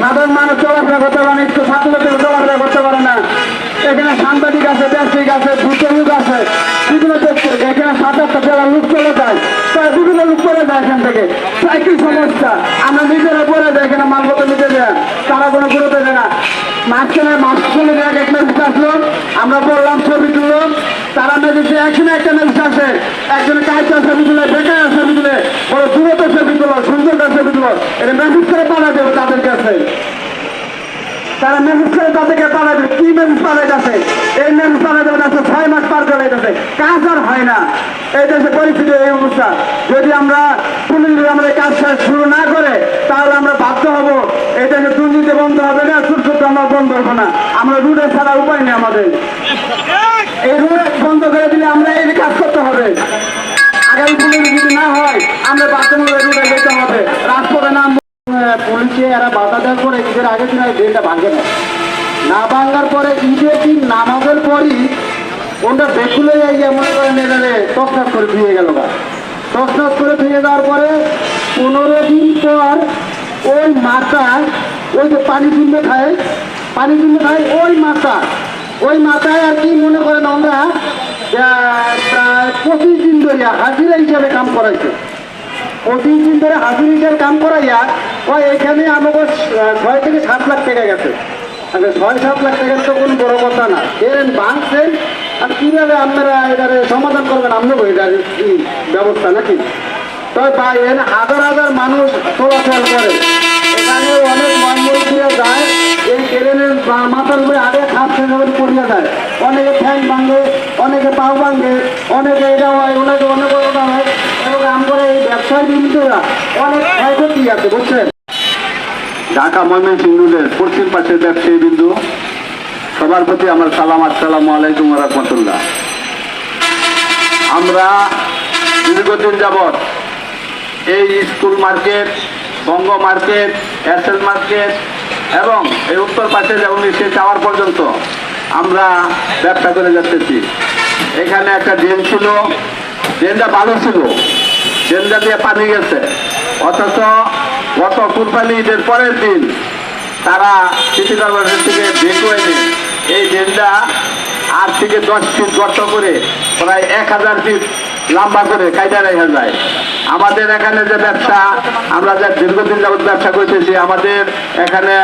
সাধারণ মানুষ চলাফেরা করতে পারে না, একটু ছাত্রছাত্রী চলাফেরা করতে পারে না। এখানে সাংবাদিক আছে ব্যবসায়িক আছে দ্রুত আছে। বিভিন্ন এখানে সাত আটটা জেলার লোক চলে যায়। তাই বিভিন্ন লোক চলে যায় এখান থেকে। সাইকেল সমস্যা? আমরা নিজেরা পড়ে যাই, এখানে মালপত্র নিতে যায়। তারা কোনো গুরুত্ব দেয় না। মাঝখানে চলে যায়, এক মেজিস আসলো। আমরা বললাম ছবি তুললাম তারা মেজিসে একজনে একটা মেজিস আসে। একজনে কাজটা ছবি তুলে, বেকার ছবি তুলে, বড় দূরত ছবি তুলো সুন্দরটা ছবি তুলো। এটা মেসেজ করে পাঠা দেবে তাদের কাছে তারা মেসেজ করে তাদেরকে পাঠাবে কি মেসেজ পাঠাইতেছে এই মেসেজ পাঠাতে যাচ্ছে ছয় মাস পার করে যাচ্ছে কাজ আর হয় না। এই দেশে পরিস্থিতি এই অবস্থা যদি আমরা পুলিশ যদি আমাদের কাজ শুরু না করে, তাহলে আমরা বাধ্য হব। এই দেশে দুর্নীতি বন্ধ হবে না ছোট ছোট আমরা বন্ধ হব না। আমরা রুটে ছাড়া উপায় নেই আমাদের। এই রুট বন্ধ করে দিলে আমরা এই কাজ করতে হবে। আগামী পুলিশ যদি না হয়, আমরা বাধ্যমূলক রুটে যেতে হবে রাজপথে নাম পুলিশে এরা বাধা দেওয়ার পরে ঈদের আগে দিন আর ডেটটা ভাঙে না। না ভাঙার পরে ঈদের দিন নামাজের পরই ওটা বেকুলে যাইয়া মনে করেন এখানে তসনাস করে ভেঙে গেল গা। তসনাস করে ভেঙে দেওয়ার পরে পনেরো দিন পর ওই মাথা, ওই যে পানি তুলবে খায়, পানি তুলবে খায় ওই মাথা। ওই মাথায় আর কি মনে করেন আমরা প্রায় পঁচিশ দিন ধরে হাজিরা হিসাবে কাম করাইছে। পঁচিশ দিন ধরে হাজিরিটার কাম করাইয়া ওই এখানে আমাকে ছয় থেকে সাত লাখ টাকা গেছে। ছয় সাত লাখ টাকার তো কোনো বড় কথা না। এর বাঁধছেন আর কীভাবে আপনারা এটারে সমাধান করবেন আপনাকে এটার কি ব্যবস্থা নাকি? তবে এখানে হাজার হাজার মানুষ চলাচল করে। এখানে অনেক মন্দিরে যায়, এই ট্রেনের মাথার উপরে আগে খাপ থেকে পড়িয়া যায়, অনেকে ঠ্যাং ভাঙে, অনেকে পাও ভাঙে, অনেকে এটা হয় অনেকে অনেক ওটা হয়। এবং আমরা এই ব্যবসায় বিন্দুরা অনেক বুঝছেন? ঢাকা ময়মনসিংহ রোডের পশ্চিম পাশের ব্যবসায়ী বিন্দু, সবার প্রতি আমার সালাম, আসসালামু আলাইকুম রহমতুল্লাহ। আমরা দীর্ঘদিন যাবৎ এই school market, Banga market Aircel market এবং এই উত্তর পাশে যেমন সে যাওয়ার পর্যন্ত আমরা ব্যবসা করে যাচ্ছি। এখানে একটা ড্রেন ছিল ড্রেনটা ভালো ছিল। ড্রেনটা দিয়ে পানি গেছে। অথচ গত কুরবানি ঈদের পরের দিন তারা সিটি কর্পোরেশন থেকে এনে এই ড্রেনটা আট থেকে দশ ফিট গর্ত করে প্রায় এক হাজার ফিট লম্বা করে কায়দা রেখা যায়। আমাদের এখানে যে ব্যবসা, আমরা যে দীর্ঘদিন যাবত ব্যবসা করতেছি, আমাদের এখানে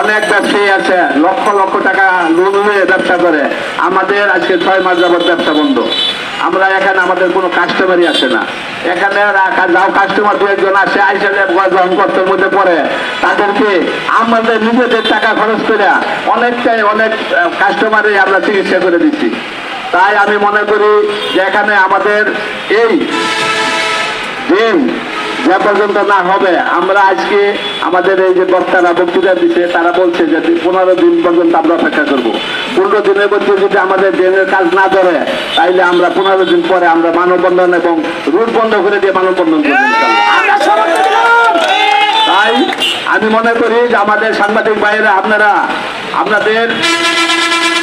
অনেক ব্যবসায়ী আছে, লক্ষ লক্ষ টাকা লোন নিয়ে ব্যবসা করে। আমাদের আজকে ছয় মাস যাবত ব্যবসা বন্ধ। আমরা এখানে আমাদের কোনো কাস্টমারই আসে না। এখানে যাও কাস্টমার দু একজন আসে, আইসে গ্রহণ করতে মধ্যে পড়ে। তাদেরকে আমাদের নিজেদের টাকা খরচ করে অনেকটাই অনেক কাস্টমারই আমরা চিকিৎসা করে দিচ্ছি। তাই আমি মনে করি যে এখানে আমাদের এই যে পর্যন্ত না হবে আমরা আজকে আমাদের এই যে বক্তারা বক্তৃতা দিচ্ছে তারা বলছে যে পনেরো দিন পর্যন্ত আমরা অপেক্ষা করব। পনেরো দিনের মধ্যে যদি আমাদের ড্রেনের কাজ না ধরে তাইলে আমরা পনেরো দিন পরে আমরা মানববন্ধন এবং রুট বন্ধ করে দিয়ে মানববন্ধন। তাই আমি মনে করি যে আমাদের সাংবাদিক ভাইয়েরা আপনারা আপনাদের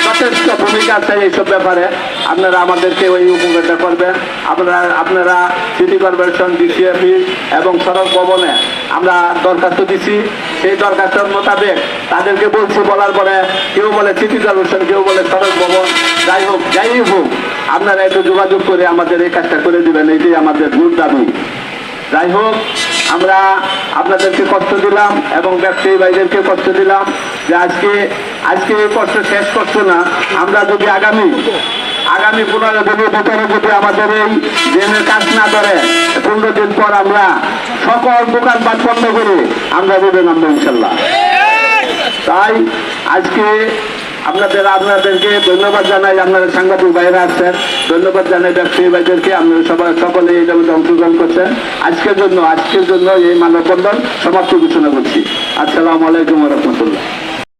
যথেষ্ট ভূমিকা আছে এইসব ব্যাপারে। আপনারা আমাদেরকে ওই উপকারটা করবেন। আপনারা আপনারা সিটি কর্পোরেশন, ডিসিএফি এবং সড়ক ভবনে আমরা দরখাস্ত দিছি। সেই দরখাস্তের মোতাবেক তাদেরকে বলছি, বলার পরে কেউ বলে সিটি কর্পোরেশন, কেউ বলে সড়ক ভবন। যাই হোক যাই হোক, আপনারা একটু যোগাযোগ করে আমাদের এই কাজটা করে দিবেন। এটাই আমাদের মূল দাবি। যাই হোক, আমরা আপনাদেরকে কষ্ট দিলাম এবং ব্যবসায়ী ভাইদেরকে কষ্ট দিলাম যে আজকে আজকে এই কষ্ট শেষ করছ না। আমরা যদি আগামী আগামী পনেরো দিনের ভিতরে যদি আমাদের এই ড্রেনের কাজ না ধরে পনেরো দিন পর আমরা সকল দোকানপাট বন্ধ করে আমরা দেবেন আমরা ইনশাল্লাহ। তাই আজকে আপনাদের, আপনাদেরকে ধন্যবাদ জানাই আপনারা সাংবাদিক বাইরে আসছেন ধন্যবাদ জানাই ব্যবসায়ী ভাইদেরকে, আপনারা সবাই সকলে এই জন্য অংশগ্রহণ করছেন। আজকের জন্য আজকের জন্য এই মানববন্ধন সমাপ্ত ঘোষণা করছি। আসসালামু আলাইকুম রহমতুল্লাহ।